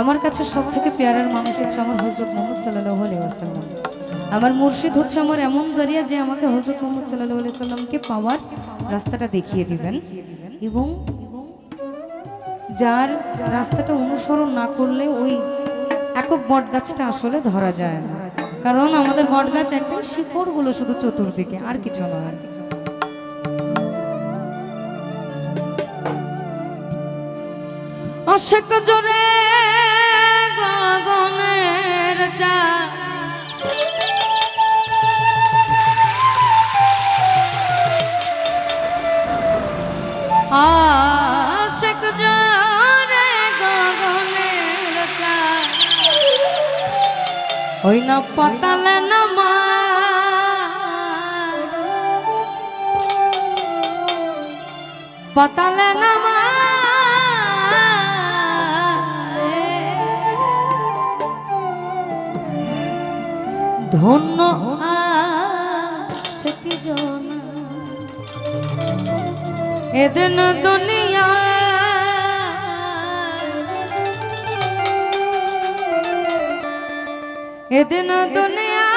আমার কাছে সব থেকে পেয়ারার মানুষ হচ্ছে আমার হজরত মোহাম্মদ সাল্লাহ আসাল্লাম আমার মুর্শিদ হচ্ছে আমার এমন জারিয়া যে আমাকে হজরত মোহাম্মদ সাল্লাহ সাল্লামকে পাওয়ার রাস্তাটা দেখিয়ে দিবেন। এবং যার রাস্তাটা অনুসরণ না করলে ওই একক বট গাছটা আসলে ধরা যায় না। কারণ আমাদের বট গাছ একদম শিকড়গুলো শুধু চতুর্দিকে, আর কিছু নয়। অশেক জোরে গগনের আশেক জোরে গগনের চা ওই না পতালে নামা পতালে নামা ধন্য এদিন দুনিয়া এদিন দুনিয়া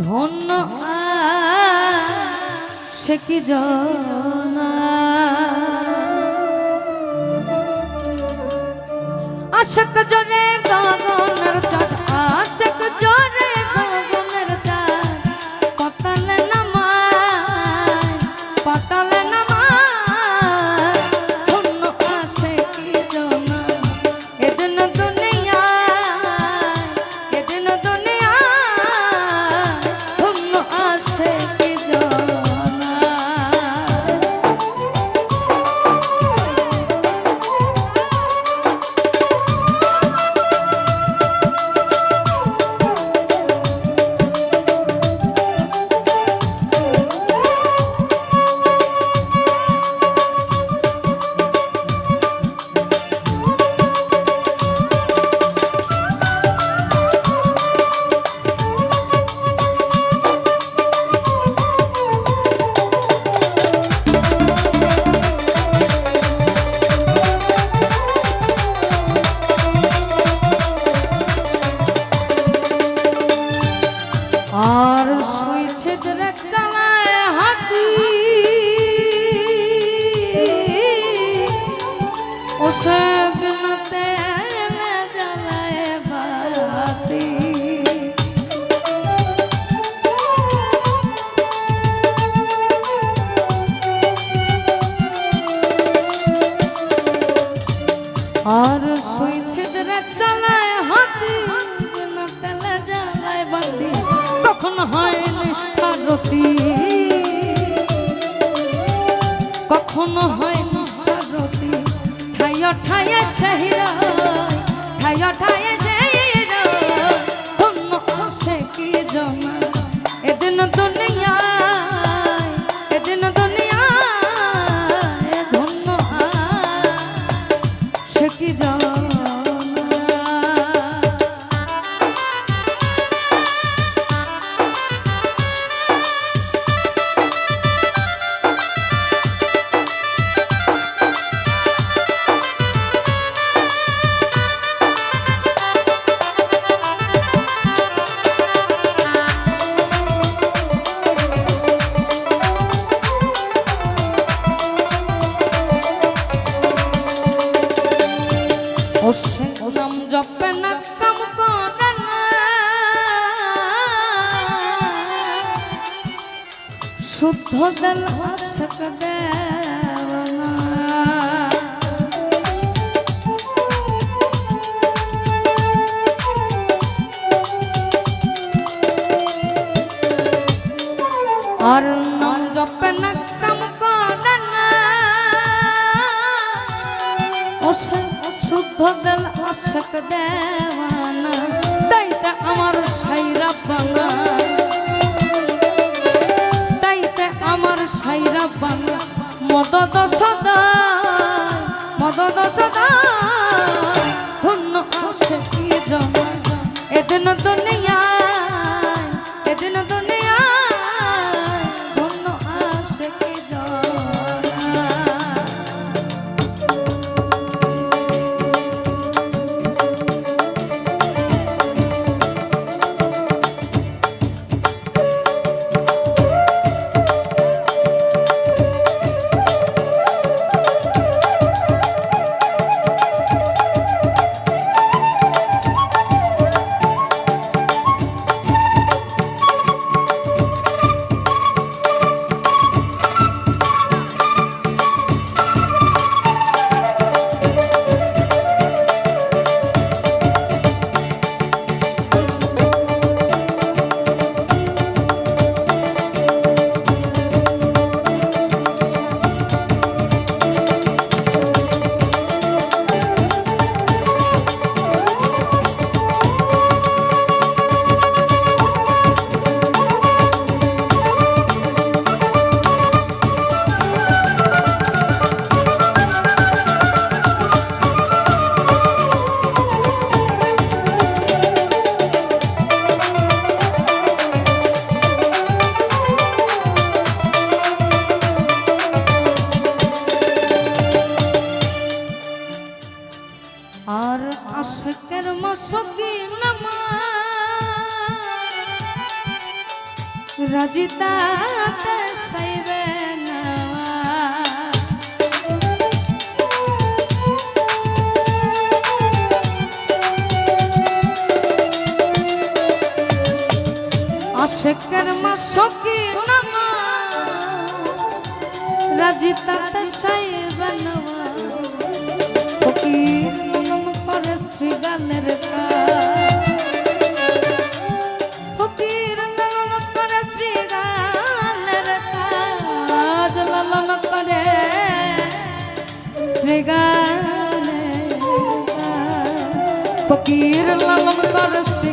ধন্য সে কি জনা আশক জনে গগনের চাঁদ আশক জরে আর শুইছে যে চালায় হাতি তেলে জ্বালায় বাতি। কখন হয় নিষ্ঠারতি কখনো হয় নিষ্ঠারতি ঠাইয়া শহীরা ঠাইয়া ঠাইয়া শহীরা ধন্য আসে কি জমা? এদিন দুনিয়া জপে না কাম করে না শুদ্ধ দল আশক দেওয়ানা দল আশক দেওয়ানা তাইতে আমার সাইরা বাংলা। তাইতে আমার সাইরা বাংলা। মদত সদা মদত সদা সকি নামা রাজিতা সাইবে আশেকের মা সকি নামা রাজিতা সাইবে ফকির ফকির লালন করছে